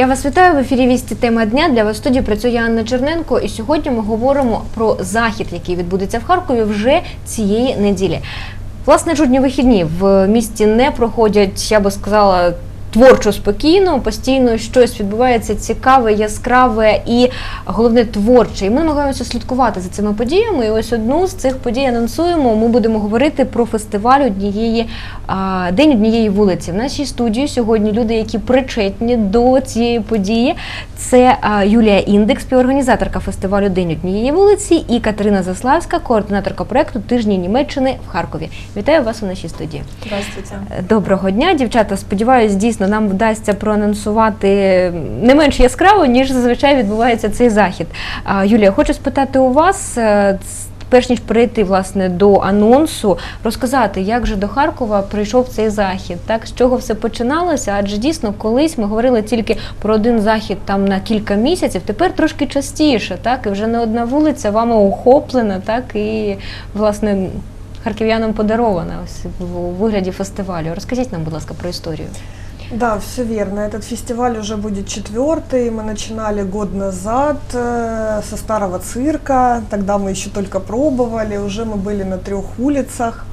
Я вас вітаю в ефірі Вісті тема дня. Для вас в студії працює Анна Черненко. І сьогодні ми говоримо про захід, який відбудеться в Харкові вже цієї неділі. Власне, жодні вихідні в місті не проходять, я би сказала. Творчо спокійно, постійно щось відбувається цікаве, яскраве і головне творче. І ми намагаємося слідкувати за цими подіями. І ось одну з цих подій анонсуємо. Ми будемо говорити про фестиваль однієї день однієї вулиці. В нашій студії сьогодні люди, які причетні до цієї події. Це Юлія Індекс, співорганізаторка фестивалю День однієї вулиці, і Катерина Заславська, координаторка проекту Тижні Німеччини в Харкові. Вітаю вас у нашій студії. Здравствуйте. Доброго дня, дівчата. Сподіваюсь, дійсно нам вдасться проанонсувати не менш яскраво, ніж зазвичай відбувається цей захід. Юлія, хочу спитати у вас. е, Перш ніж перейти власне до анонсу, розказати, як же до Харкова прийшов цей захід, так з чого все починалося? Адже дійсно колись ми говорили тільки про один захід там на кілька місяців. Тепер трошки частіше, так і вже не одна вулиця вами охоплена, так і власне харків'янам подарована ось в вигляді фестивалю. Розкажіть нам, будь ласка, про історію. Да, все верно. Этот фестиваль уже будет четвертый. Мы начинали год назад э, со старого цирка. Тогда мы еще только пробовали. Уже мы были на трех улицах.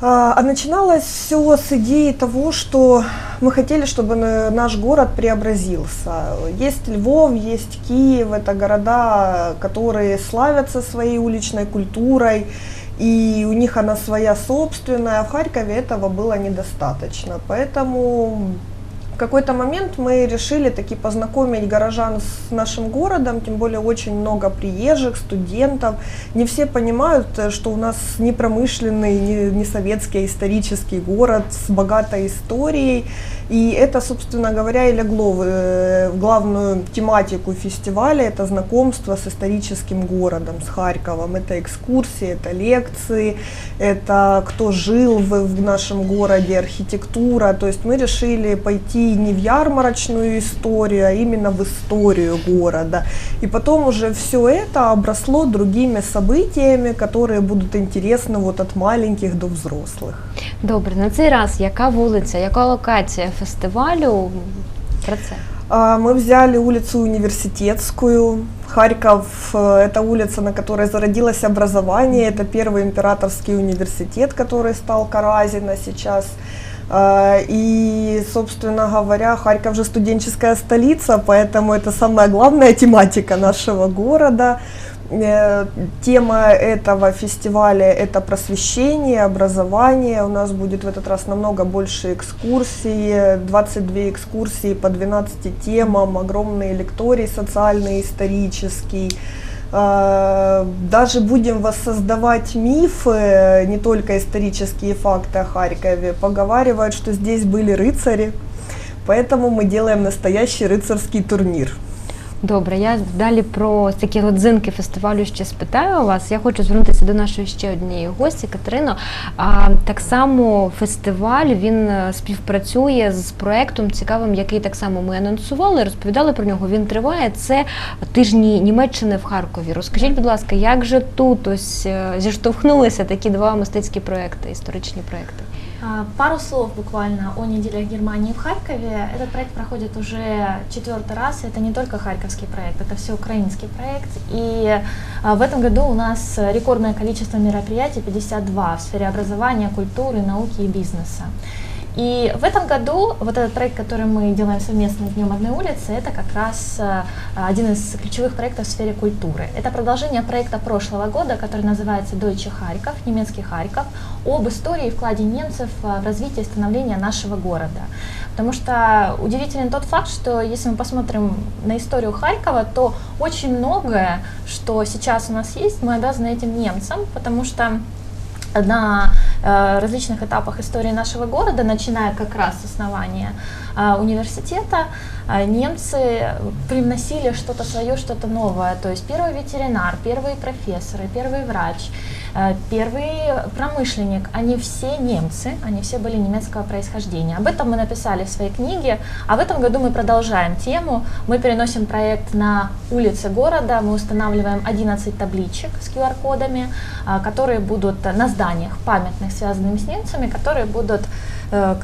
А а начиналось все с идеи того, что мы хотели, чтобы на- наш город преобразился. Есть Львов, есть Киев, это города, которые славятся своей уличной культурой, и у них она своя собственная, а в Харькове этого было недостаточно. Поэтому какой-то момент мы решили таки познакомить горожан с нашим городом, тем более очень много приезжих, студентов. Не все понимают, э, что у нас не промышленный, не, не советский, а исторический город с богатой историей. И это, собственно говоря, и легло в, э, в главную тематику фестиваля, это знакомство с историческим городом, с Харьковом. Это экскурсии, это лекции, это кто жил в, в нашем городе, архитектура. То есть мы решили пойти не в ярмарочную историю, а именно в историю города. И потом уже все это обросло другими событиями, которые будут интересны вот от маленьких до взрослых. Добре, на цей раз яка вулиця, яка локація фестивалю? Про це. А, Мы взяли улицу Университетскую. Харьков это улица, на которой зародилось образование. Это первый императорский университет, который стал Каразина сейчас. А, И, собственно говоря, Харьков же студенческая столица, поэтому это самая главная тематика нашего города. Э, Тема этого фестиваля – это просвещение, образование. У нас будет в этот раз намного больше экскурсий, 22 экскурсии по 12 темам, огромный лекторий социальный, исторический. Э, Даже будем воссоздавать мифы, не только исторические факты о Харькове. Поговаривают, что здесь были рыцари, поэтому мы делаем настоящий рыцарский турнир. Добре, я далі про такі родзинки фестивалю ще спитаю вас. Я хочу звернутися до нашої ще однієї гості Катерино. А так само фестиваль він е, співпрацює з проектом цікавим, який так само ми анонсували, розповідали про нього. Він триває. Це тижні Німеччини в Харкові. Розкажіть, будь ласка, як же тут ось е, зіштовхнулися такі два мистецькі проекти, історичні проекти? А, Пару слов буквально о неделях Германии в Харькове. Этот проект проходит уже четвертый раз. Это не только харьковский проект, это всеукраинский проект. И а, в этом году у нас рекордное количество мероприятий, 52 в сфере образования, культуры, науки и бизнеса. И в этом году вот этот проект, который мы делаем совместно Днем одной улицы, это как раз э, один из ключевых проектов в сфере культуры. Это продолжение проекта прошлого года, который называется Deutsche Харьков, немецкий Харьков, об истории и вкладе немцев э, в развитие и становление нашего города. Потому что удивителен тот факт, что если мы посмотрим на историю Харькова, то очень многое, что сейчас у нас есть, мы обязаны этим немцам, потому что на различных этапах истории нашего города, начиная как раз с основания э, университета, э, немцы привносили что-то свое, что-то новое. То есть первый ветеринар, первые профессоры, первый врач, э, первый промышленник, они все немцы, они все были немецкого происхождения. Об этом мы написали в своей книге, а в этом году мы продолжаем тему. Мы переносим проект на улицы города, мы устанавливаем 11 табличек с QR-кодами, а, которые будут на зданиях памятных, связанных с немцами, которые будут э,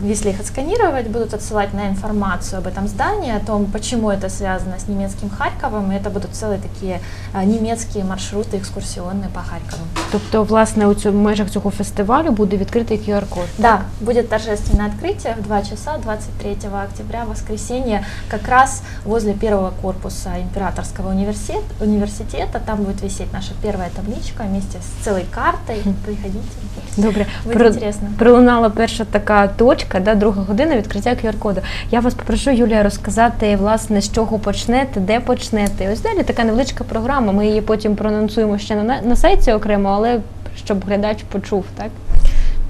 если их отсканировать, будут отсылать на информацию об этом здании, о том, почему это связано с немецким Харьковом, и это будут целые такие э, немецкие маршруты экскурсионные по Харькову. Тобто, власне, у цьому в межах цього фестивалю буде відкритий QR-код. Да, будет торжественное открытие в 2 часа 23 октября, воскресенье, как раз возле первого корпуса Императорского университета. университета. Там будет висеть наша первая табличка вместе с целой картой. Приходите. Добре, Буде Про- інтересно. пролунала перша така точка, да, друга година відкриття QR-коду. Я вас попрошу, Юлія, розказати, власне, з чого почнете, де почнете. І Ось далі така невеличка програма. Ми її потім проанонсуємо ще на, на сайті окремо, але щоб глядач почув, так?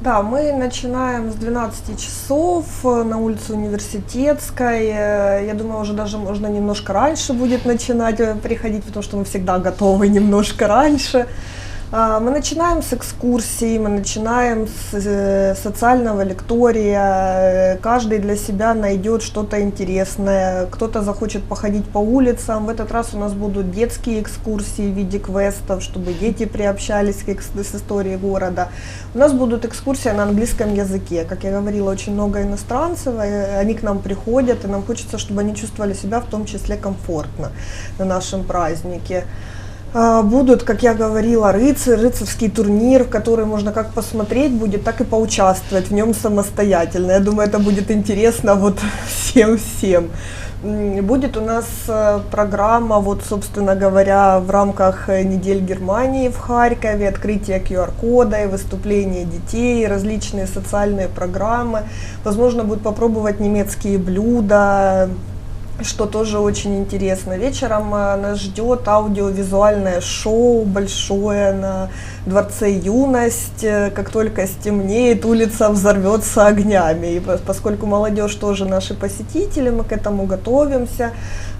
Да, мы начинаем с 12 часов э, на улице Университетской. Э, Я думаю, уже даже можно немножко раньше будет начинать э, приходить, потому что мы всегда готовы немножко раньше. А, Мы начинаем с экскурсий, мы начинаем с э, социального лектория. Э, Каждый для себя найдет что-то интересное. Кто-то захочет походить по улицам. В этот раз у нас будут детские экскурсии в виде квестов, чтобы дети приобщались к с историей города. У нас будут экскурсии на английском языке. Как я говорила, очень много иностранцев, и они к нам приходят, и нам хочется, чтобы они чувствовали себя в том числе комфортно на нашем празднике. А, Будут, как я говорила, рыцарь, рыцарский турнир, в который можно как посмотреть будет, так и поучаствовать в нем самостоятельно. Я думаю, это будет интересно вот всем-всем. Будет у нас э, программа, вот, собственно говоря, в рамках э, недель Германии в Харькове, открытие QR-кода и выступления детей, различные социальные программы. Возможно, будет попробовать немецкие блюда, что тоже очень интересно. Вечером э, нас ждет аудиовизуальное шоу большое на Дворце Юность. Э, Как только стемнеет, улица взорвется огнями. И пос- поскольку молодежь тоже наши посетители, мы к этому готовимся.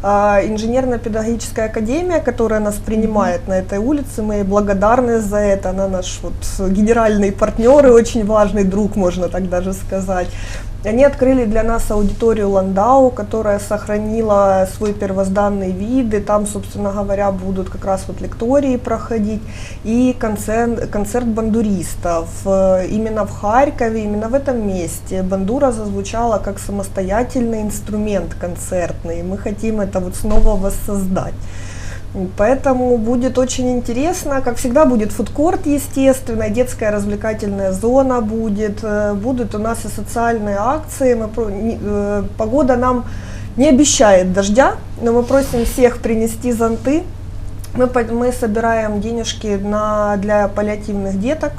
А, Инженерно-педагогическая академия, которая нас принимает на этой улице, мы ей благодарны за это. Она наш вот генеральный партнер и очень важный друг, можно так даже сказать. Они открыли для нас аудиторию Ландау, которая сохранила свой первозданный вид, и там, собственно говоря, будут как раз вот лектории проходить и концерт, бандуристов. Э, Именно в Харькове, именно в этом месте бандура зазвучала как самостоятельный инструмент концертный. Мы хотим это вот снова воссоздать. Поэтому будет очень интересно. Как всегда будет фудкорт, естественно, детская развлекательная зона будет. э, Будут у нас и социальные акции. Мы э, Погода нам не обещает дождя, но мы просим всех принести зонты. Мы, мы собираем денежки на, для паллиативных деток,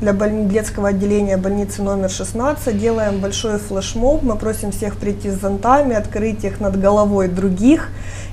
для больни- детского отделения больницы номер 16. Делаем большой флешмоб. Мы просим всех прийти с зонтами, открыть их над головой других.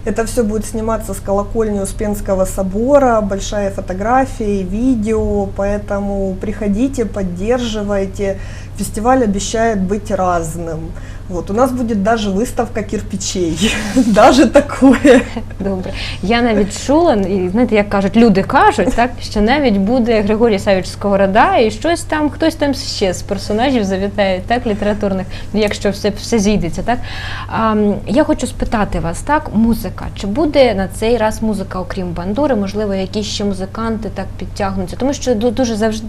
Это все будет сниматься с колокольни Успенского собора, большая фотография и видео, поэтому приходите, поддерживайте. Фестиваль обещает быть разным. Вот, у нас будет даже выставка кирпичей, даже такое. Добре. Я навіть чула, і знаєте, як кажуть, люди кажуть, так, що навіть буде Григорій Савіч Сковорода і щось там, хтось там ще з персонажів завітають, так, літературних, якщо все, все зійдеться. Так? А, я хочу спитати вас, так, музика. Чи буде на цей раз музика, окрім бандури, можливо, якісь ще музиканти так підтягнуться? Тому що ду- дуже завжди,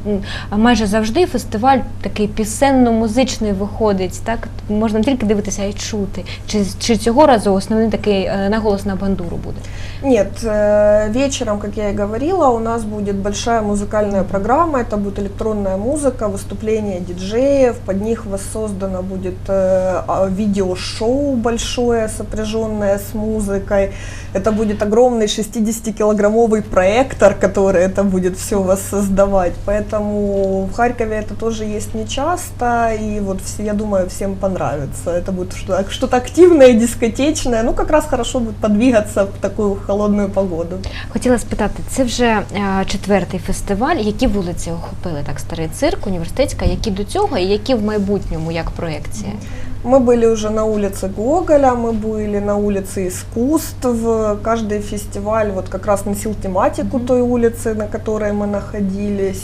майже завжди фестиваль такий пісенно-музичний виходить, так? Можна тільки дивитися, а й чути. Чи, чи цього разу основний такий наголос на бандуру буде? Нет, э, вечером, как я и говорила, у нас будет большая музыкальная программа. Это будет электронная музыка, выступления диджеев. Под них воссоздано будет э, а, видеошоу большое, сопряженное с музыкой. Это будет огромный 60-килограммовый проектор, который это будет все воссоздавать. Поэтому в Харькове это тоже есть нечасто. И вот я думаю, всем понравится. Это будет что- что-то активное, дискотечное. Ну, как раз хорошо будет подвигаться в такую холодную погоду. Хотіла спитати, це вже е, четвертий фестиваль. Які вулиці охопили так старий цирк, університетська, які до цього і які в майбутньому як проекція? Мы были уже на улице Гоголя, мы были на улице искусств. Каждый фестиваль вот как раз носил тематику той улицы, на которой мы находились.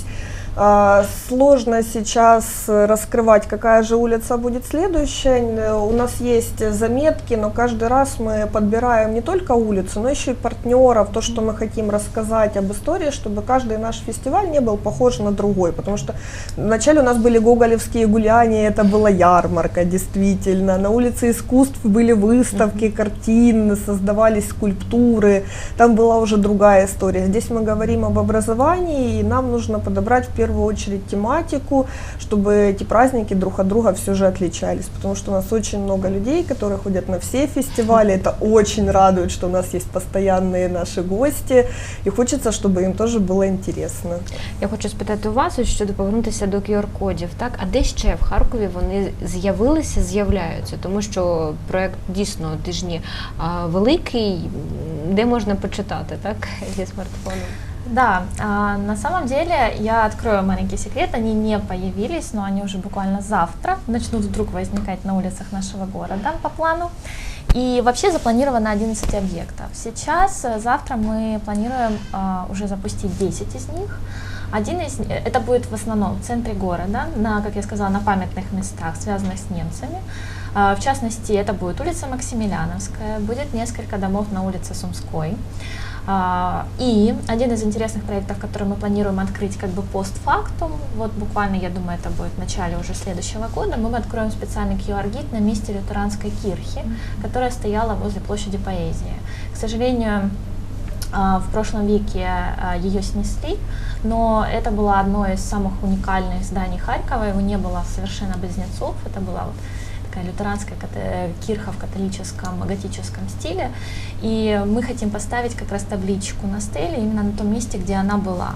А, Сложно сейчас раскрывать, какая же улица будет следующая. У нас есть заметки, но каждый раз мы подбираем не только улицу, но еще и партнеров, то, что мы хотим рассказать об истории, чтобы каждый наш фестиваль не был похож на другой. Потому что вначале у нас были гоголевские гуляния, это была ярмарка, действительно. На улице искусств были выставки, картин, создавались скульптуры. Там была уже другая история. Здесь мы говорим об образовании, и нам нужно подобрать в первую очередь тематику, чтобы эти праздники друг от друга все же отличались. Потому что у нас очень много людей, которые ходят на все фестивали. Это очень радует, что у нас есть постоянные наши гости. И хочется, чтобы им тоже было интересно. Я хочу спитати у вас ось щодо повернутися до QR-кодів. Так, а де ще в Харкові вони з'явилися, з'являються? Тому що проект дійсно тижні а, великий, м, де можна почитати, так, зі смартфону. Да, а, на самом деле я открою маленький секрет, они не появились, но они уже буквально завтра начнут вдруг возникать на улицах нашего города по плану. И вообще запланировано 11 объектов. Сейчас, э, завтра мы планируем а, уже запустить 10 из них. Один из это будет в основном в центре города, на, как я сказала, на памятных местах, связанных с немцами. А, В частности, это будет улица Максимилиановская, будет несколько домов на улице Сумской. А, И один из интересных проектов, который мы планируем открыть как бы постфактум, вот буквально, я думаю, это будет в начале уже следующего года, мы откроем специальный QR-гид на месте лютеранской кирхи, которая стояла возле площади поэзии. К сожалению, а, в прошлом веке а, ее снесли, но это было одно из самых уникальных зданий Харькова, его не было совершенно близнецов, это была вот такая лютеранская ката- кирха в католическом готическом стиле, и мы хотим поставить как раз табличку на стеле именно на том месте, где она была.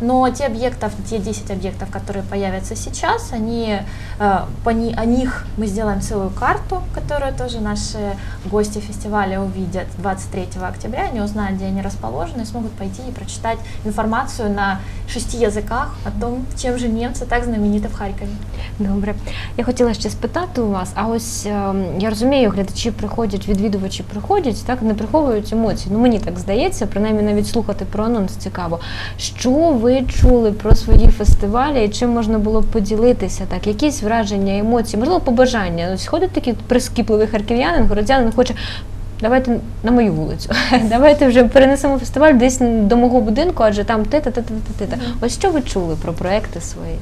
Но те объектов, те 10 объектов, которые появятся сейчас, они, э, по о них мы сделаем целую карту, которую тоже наши гости фестиваля увидят 23 октября, они узнают, где они расположены, и смогут пойти и прочитать информацию на шести языках о том, чем же немцы так знамениты в Харькове. Добре. Я хотіла ще спитати у вас, а ось ем, я розумію, глядачі приходять, відвідувачі приходять, так не приховують емоцій. Ну мені так здається, принаймні навіть слухати про анонс цікаво. Що ви чули про свої фестивалі і чим можна було поділитися? Так, якісь враження, емоції, можливо, побажання. Ось ходить такий прискіпливий харків'янин, городянин хоче. Давайте на мою вулицю. Давайте вже перенесемо фестиваль десь до мого будинку, адже там те-та, те-та, те-та. Ось що ви чули про проекти свої?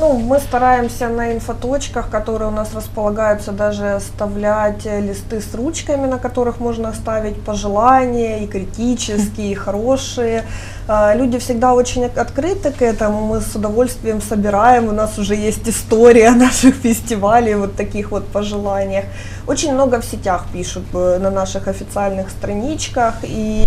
Ну, мы стараемся на инфоточках, которые у нас располагаются, даже оставлять э, листы с ручками, на которых можно оставить пожелания, и критические, и хорошие. А, Люди всегда очень открыты к этому, мы с удовольствием собираем, у нас уже есть история наших фестивалей, вот таких вот пожеланиях. Очень много в сетях пишут э, на наших официальных страничках, и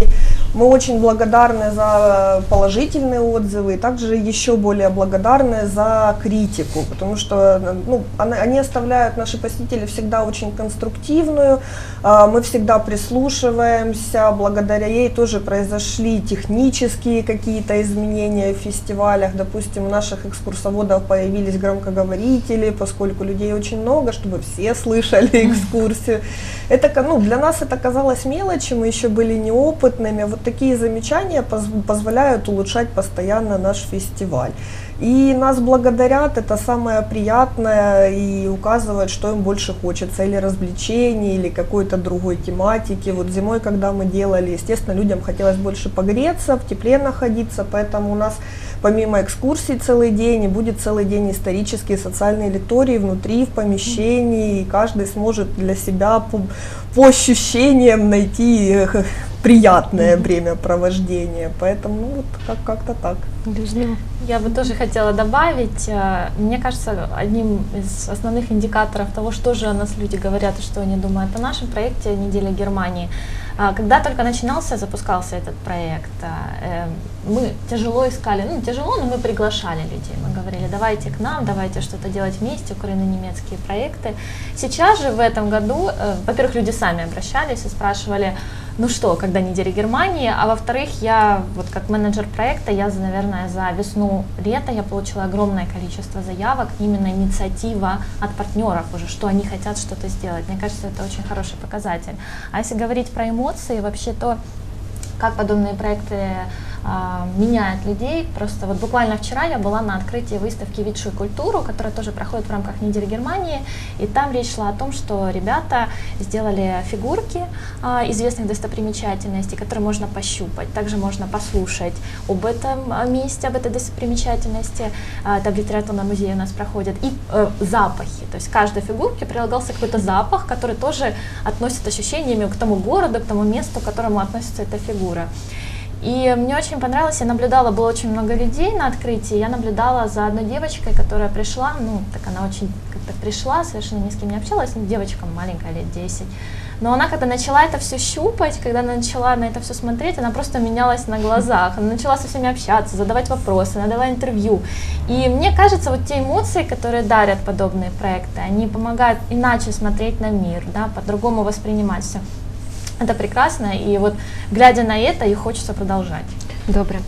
мы очень благодарны за положительные отзывы, и также еще более благодарны за критику, потому что ну, она- они оставляют наши посетители всегда очень конструктивную, а, мы всегда прислушиваемся, благодаря ей тоже произошли технические какие-то изменения в фестивалях, допустим, у наших экскурсоводов появились громкоговорители, поскольку людей очень много, чтобы все слышали экскурсию. Это, ну, для нас это казалось мелочью, мы еще были неопытными. Вот такие замечания поз- позволяют улучшать постоянно наш фестиваль. И нас благодарят, это самое приятное, и указывают, что им больше хочется, или развлечений, или какой-то другой тематики. Вот зимой, когда мы делали, естественно, людям хотелось больше погреться, в тепле находиться, поэтому у нас помимо экскурсий целый день, и будет целый день исторические социальные лектории внутри, в помещении, и каждый сможет для себя по, по ощущениям найти э, приятное времяпровождения. Поэтому ну, вот как- как-то так. Я бы тоже хотела добавить, э, мне кажется, одним из основных индикаторов того, что же о нас люди говорят и что они думают о нашем проекте «Неделя Германии». А, Когда только начинался, запускался этот проект, э, мы тяжело искали, ну тяжело, но мы приглашали людей. Мы говорили, давайте к нам, давайте что-то делать вместе, украино-немецкие проекты. Сейчас же в этом году, э, во-первых, люди сами обращались и спрашивали, ну что, когда неделя Германии, а во-вторых, я вот как менеджер проекта, я, за, наверное, за весну-лето я получила огромное количество заявок, именно инициатива от партнеров уже, что они хотят что-то сделать. Мне кажется, это очень хороший показатель. А если говорить про эмоции, вообще то, как подобные проекты меняет людей. Просто вот буквально вчера я была на открытии выставки «Видшую культуру», которая тоже проходит в рамках недели Германии, и там речь шла о том, что ребята сделали фигурки а, известных достопримечательностей, которые можно пощупать, также можно послушать об этом а, месте, об этой достопримечательности. А, Это в литературном музее у нас проходит. И э, запахи, то есть каждой фигурке прилагался какой-то запах, который тоже относит ощущениями к тому городу, к тому месту, к которому относится эта фигура. И мне очень понравилось, я наблюдала, было очень много людей на открытии, я наблюдала за одной девочкой, которая пришла, ну, так она очень как-то пришла, совершенно ни с кем не общалась, ну, девочка маленькая, лет 10. Но она, когда начала это все щупать, когда она начала на это все смотреть, она просто менялась на глазах. Она начала со всеми общаться, задавать вопросы, она дала интервью. И мне кажется, вот те эмоции, которые дарят подобные проекты, они помогают иначе смотреть на мир, да, по-другому воспринимать все. Это прекрасно, и вот глядя на это, и хочется продолжать. Добре.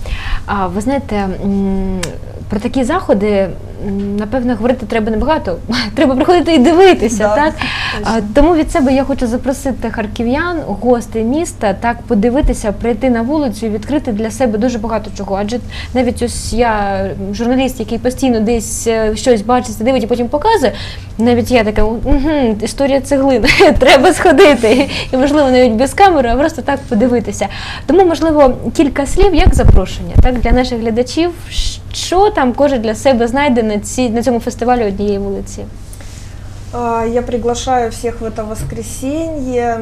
А ви знаєте, про такі заходи, напевно, говорити треба небагато. Треба приходити і дивитися, Да, так? точно. Тому від себе я хочу запросити харків'ян, гостей міста, так подивитися, прийти на вулицю і відкрити для себе дуже багато чого. Адже навіть ось я журналіст, який постійно десь е, щось бачить, дивить і потім показує. Навіть я така, угу, історія цеглин, треба сходити. І можливо навіть без камери, а просто так подивитися. Тому, можливо, кілька слів як запрошення, так для наших глядачів, що там кожен для себе знайде на ці на цьому фестивалі однієї вулиці. А, Я приглашаю всех в это воскресенье.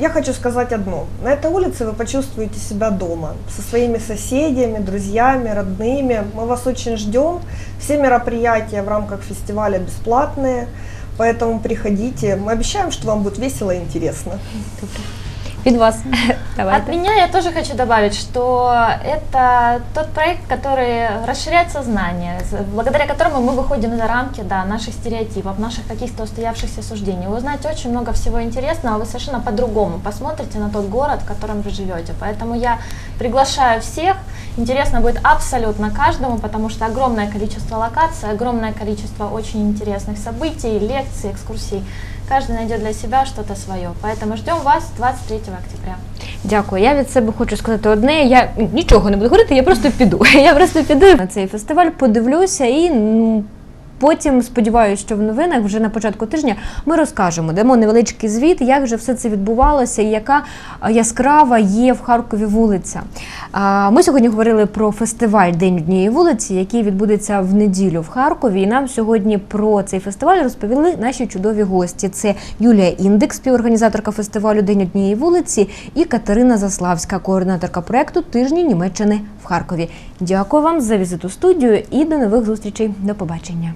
Я хочу сказать одно. На этой улице вы почувствуете себя дома, со своими соседями, друзьями, родными. Мы вас очень ждем. Все мероприятия в рамках фестиваля бесплатные, поэтому приходите. Мы обещаем, что вам будет весело и интересно. Від вас. От меня я тоже хочу добавить, что это тот проект, который расширяет сознание, благодаря которому мы выходим за рамки да, наших стереотипов, наших каких-то устоявшихся суждений. Вы узнаете очень много всего интересного, вы совершенно по-другому посмотрите на тот город, в котором вы живете. Поэтому я приглашаю всех. Интересно будет абсолютно каждому, потому что огромное количество локаций, огромное количество очень интересных событий, лекций, экскурсий. Каждый найдет для себя что-то свое. Поэтому ждем вас 23 октября. Дякую. Я від себе хочу сказати одне. Я нічого не буду говорити, я просто піду. Я просто піду на цей фестиваль, подивлюся і. Потім сподіваюся, що в новинах вже на початку тижня ми розкажемо, дамо невеличкий звіт, як же все це відбувалося і яка яскрава є в Харкові вулиця. Ми сьогодні говорили про фестиваль День однієї вулиці, який відбудеться в неділю в Харкові. І нам сьогодні про цей фестиваль розповіли наші чудові гості. Це Юлія Індекс, співорганізаторка фестивалю День однієї вулиці, і Катерина Заславська, координаторка проекту Тижні Німеччини в Харкові. Дякую вам за візит у студію і до нових зустрічей. До побачення.